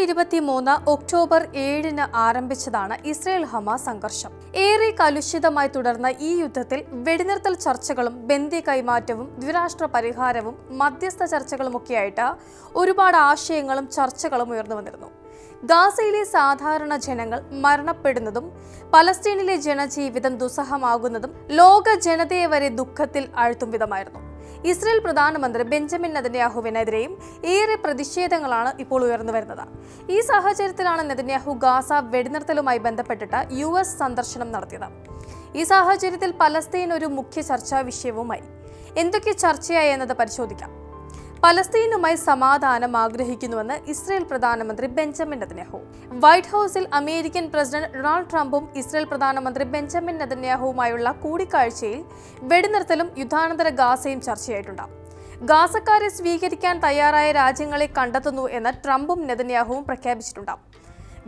ഇരുപത്തി മൂന്ന് ഒക്ടോബർ ഏഴിന് ആരംഭിച്ചതാണ് ഇസ്രയേൽ ഹമാസ് സംഘർഷം. ഏറെ കലുഷിതമായി തുടർന്ന ഈ യുദ്ധത്തിൽ വെടിനിർത്തൽ ചർച്ചകളും ബന്ദി കൈമാറ്റവും ദ്വിരാഷ്ട്ര പരിഹാരവും മധ്യസ്ഥ ചർച്ചകളുമൊക്കെയായിട്ട് ഒരുപാട് ആശയങ്ങളും ചർച്ചകളും ഉയർന്നു വന്നിരുന്നു. ഗാസയിലെ സാധാരണ ജനങ്ങൾ മരണപ്പെടുന്നതും പലസ്തീനിലെ ജനജീവിതം ദുസ്സഹമാകുന്നതും ലോക ജനതയെ വരെ ദുഃഖത്തിൽ ആഴ്ത്തും വിധമായിരുന്നു ഇസ്രയേൽ പ്രധാനമന്ത്രി ബെഞ്ചമിൻ നെതന്യാഹുവിനെതിരെയും ഏറെ പ്രതിഷേധങ്ങളാണ് ഇപ്പോൾ ഉയർന്നു വരുന്നത്. ഈ സാഹചര്യത്തിലാണ് നെതന്യാഹു ഗാസ വെടിനിർത്തലുമായി ബന്ധപ്പെട്ടിട്ട് യു എസ് സന്ദർശനം നടത്തിയത്. ഈ സാഹചര്യത്തിൽ പലസ്തീൻ ഒരു മുഖ്യ ചർച്ചാ വിഷയവുമായി. എന്തൊക്കെ ചർച്ചയായി എന്നത് പരിശോധിക്കാം. പലസ്തീനുമായി സമാധാനം ആഗ്രഹിക്കുന്നുവെന്ന് ഇസ്രയേൽ പ്രധാനമന്ത്രി ബെഞ്ചമിൻ നെതന്യാഹു. വൈറ്റ് ഹൌസിൽ അമേരിക്കൻ പ്രസിഡന്റ് ഡൊണാൾഡ് ട്രംപും ഇസ്രയേൽ പ്രധാനമന്ത്രി ബെഞ്ചമിൻ നെതന്യാഹുവുമായുള്ള കൂടിക്കാഴ്ചയിൽ വെടിനിർത്തലും യുദ്ധാനന്തര ഗാസയും ചർച്ചയായിട്ടുണ്ട്. ഗാസക്കാരെ സ്വീകരിക്കാൻ തയ്യാറായ രാജ്യങ്ങളെ കണ്ടെത്തുന്നു എന്ന് ട്രംപും നെതന്യാഹുവും പ്രഖ്യാപിച്ചിട്ടുണ്ട്.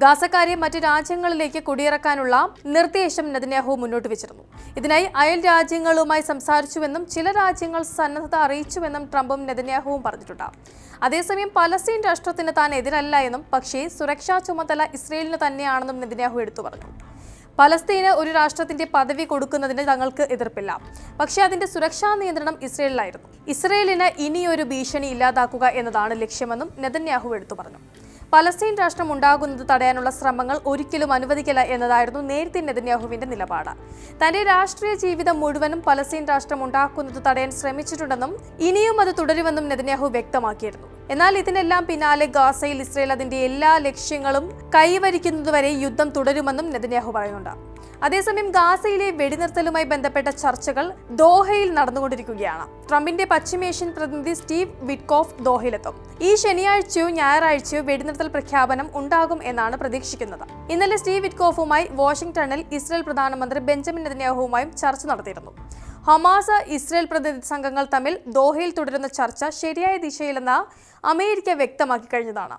ഗാസക്കാരെ മറ്റു രാജ്യങ്ങളിലേക്ക് കുടിയിറക്കാനുള്ള നിർദ്ദേശം നെതന്യാഹു മുന്നോട്ട് വെച്ചിരുന്നു. ഇതിനായി അയൽ രാജ്യങ്ങളുമായി സംസാരിച്ചുവെന്നും ചില രാജ്യങ്ങൾ സന്നദ്ധത അറിയിച്ചുവെന്നും ട്രംപും നെതന്യാഹുവും പറഞ്ഞിട്ടുണ്ട്. അതേസമയം പലസ്തീൻ രാഷ്ട്രത്തിന് താൻ എതിരല്ല എന്നും പക്ഷേ സുരക്ഷാ ചുമതല ഇസ്രയേലിന് തന്നെയാണെന്നും നെതന്യാഹു എടുത്തു പറഞ്ഞു. പലസ്തീന് ഒരു രാഷ്ട്രത്തിന്റെ പദവി കൊടുക്കുന്നതിന് തങ്ങൾക്ക് എതിർപ്പില്ല. പക്ഷേ അതിന്റെ സുരക്ഷാ നിയന്ത്രണം ഇസ്രയേലിലായിരുന്നു. ഇസ്രയേലിന് ഇനിയൊരു ഭീഷണി ഇല്ലാതാക്കുക എന്നതാണ് ലക്ഷ്യമെന്നും നെതന്യാഹു എടുത്തു പറഞ്ഞു. പലസ്തീൻ രാഷ്ട്രം ഉണ്ടാകുന്നത് തടയാനുള്ള ശ്രമങ്ങൾ ഒരിക്കലും അനുവദിക്കില്ല എന്നതായിരുന്നു നേരത്തെ നെതന്യാഹുവിന്റെ നിലപാട്. തന്റെ രാഷ്ട്രീയ ജീവിതം മുഴുവനും പലസ്തീൻ രാഷ്ട്രം ഉണ്ടാക്കുന്നത് തടയാൻ ശ്രമിച്ചിട്ടുണ്ടെന്നും ഇനിയും അത് തുടരുമെന്നും നെതന്യാഹു വ്യക്തമാക്കിയിരുന്നു. എന്നാൽ ഇതിനെല്ലാം പിന്നാലെ ഗാസയിൽ ഇസ്രയേൽ അതിന്റെ എല്ലാ ലക്ഷ്യങ്ങളും കൈവരിക്കുന്നതുവരെ യുദ്ധം തുടരുമെന്നും നെതന്യാഹു പറയുന്നുണ്ട്. അതേസമയം ഗാസയിലെ വെടിനിർത്തലുമായി ബന്ധപ്പെട്ട ചർച്ചകൾ ദോഹയിൽ നടന്നുകൊണ്ടിരിക്കുകയാണ്. ട്രംപിന്റെ പശ്ചിമേഷ്യൻ പ്രതിനിധി സ്റ്റീവ് വിറ്റ്കോഫ് ദോഹയിലെത്തും. ഈ ശനിയാഴ്ചയോ ഞായറാഴ്ചയോ വെടിനിർത്തൽ പ്രഖ്യാപനം ഉണ്ടാകും എന്നാണ് പ്രതീക്ഷിക്കുന്നത്. ഇന്നലെ സ്റ്റീവ് വിറ്റ്കോഫുമായി വാഷിംഗ്ടണിൽ ഇസ്രയേൽ പ്രധാനമന്ത്രി ബെഞ്ചമിൻ നെതന്യാഹുവുമായും ചർച്ച നടത്തിയിരുന്നു. ഹമാസ് ഇസ്രയേൽ പ്രതിനിധി സംഘങ്ങൾ തമ്മിൽ ദോഹയിൽ തുടരുന്ന ചർച്ച ശരിയായ ദിശയിലെന്ന് അമേരിക്ക വ്യക്തമാക്കി കഴിഞ്ഞതാണ്.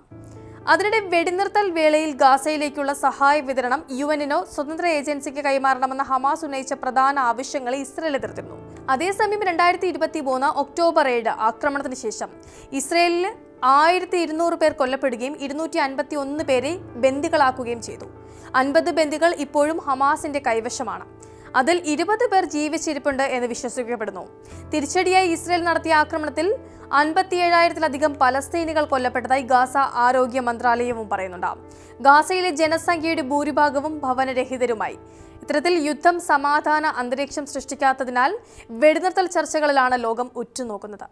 അതിനിടെ വെടിനിർത്തൽ വേളയിൽ ഗാസയിലേക്കുള്ള സഹായ വിതരണം യു എനോ സ്വതന്ത്ര ഏജൻസിക്ക് കൈമാറണമെന്ന ഹമാസ് ഉന്നയിച്ച പ്രധാന ആവശ്യങ്ങളെ ഇസ്രയേൽ എതിർത്തിരുന്നു. അതേസമയം രണ്ടായിരത്തി ഇരുപത്തി മൂന്ന് ഒക്ടോബർ ഏഴ് ആക്രമണത്തിന് ശേഷം ഇസ്രയേലിൽ ആയിരത്തി ഇരുന്നൂറ് പേർ കൊല്ലപ്പെടുകയും ഇരുന്നൂറ്റി അൻപത്തി ഒന്ന് പേരെ ബന്ദികളാക്കുകയും ചെയ്തു. അൻപത് ബന്ദികൾ ഇപ്പോഴും ഹമാസിന്റെ കൈവശമാണ്. അതിൽ ഇരുപത് പേർ ജീവിച്ചിരിപ്പുണ്ട് എന്ന് വിശ്വസിക്കപ്പെടുന്നു. തിരിച്ചടിയായി ഇസ്രയേൽ നടത്തിയ ആക്രമണത്തിൽ അൻപത്തിയേഴായിരത്തിലധികം പലസ്തീനികൾ കൊല്ലപ്പെട്ടതായി ഗാസ ആരോഗ്യ മന്ത്രാലയവും പറയുന്നുണ്ട്. ഗാസയിലെ ജനസംഖ്യയുടെ ഭൂരിഭാഗവും ഭവനരഹിതരുമായി. ഇത്തരത്തിൽ യുദ്ധം സമാധാന അന്തരീക്ഷം സൃഷ്ടിക്കാത്തതിനാൽ വെടിനിർത്തൽ ചർച്ചകളിലാണ് ലോകം ഉറ്റുനോക്കുന്നത്.